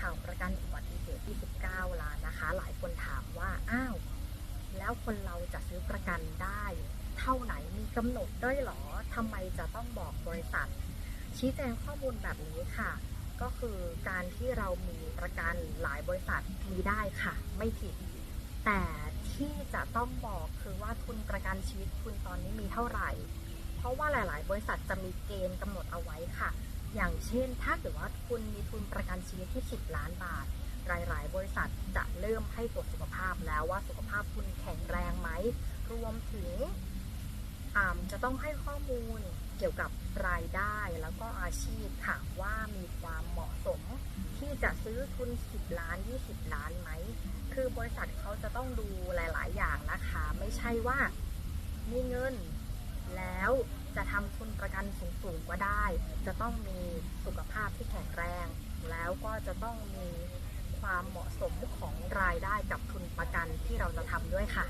ข่าวประกันอุบัติเหตุที่ 19 ล้านนะคะ หลายคนถามว่า อ้าว แล้วคนเราจะซื้อประกันได้ เท่าไหนมีกำหนดด้วยหรอทำไมจะต้องบอกบริษัท ชี้แจงข้อมูลแบบนี้ค่ะ ก็คือการที่เรามีประกันหลายบริษัทมีได้ค่ะ ไม่ผิด แต่ที่จะต้องบอกคือว่าทุนประกันชีวิตคุณตอนนี้มีเท่าไหร่ เพราะว่าหลาย ๆ บริษัทจะมีเกณฑ์กำหนดเอาไว้ค่ะ อย่างเช่น ถ้าเกิดว่าคุณมีทุนประกันชีวิตที่ 10 ล้านบาท หลาย ๆ บริษัทจะเริ่มให้ตรวจสุขภาพแล้วว่าสุขภาพคุณแข็งแรงไหม รวมถึงจะต้องให้ข้อมูลเกี่ยวกับรายได้แล้วก็อาชีพค่ะว่ามีความเหมาะสม ที่จะซื้อทุน 10 ล้าน 20 ล้านไหม คือบริษัทเขาจะต้องดูหลาย ๆ อย่างนะคะ ไม่ใช่ว่ามีเงินแล้ว จะทำทุนประกันสูงๆก็ได้ จะต้องมีสุขภาพที่แข็งแรง แล้วก็จะต้องมีความเหมาะสมของรายได้กับทุนประกันที่เราจะทำด้วยค่ะ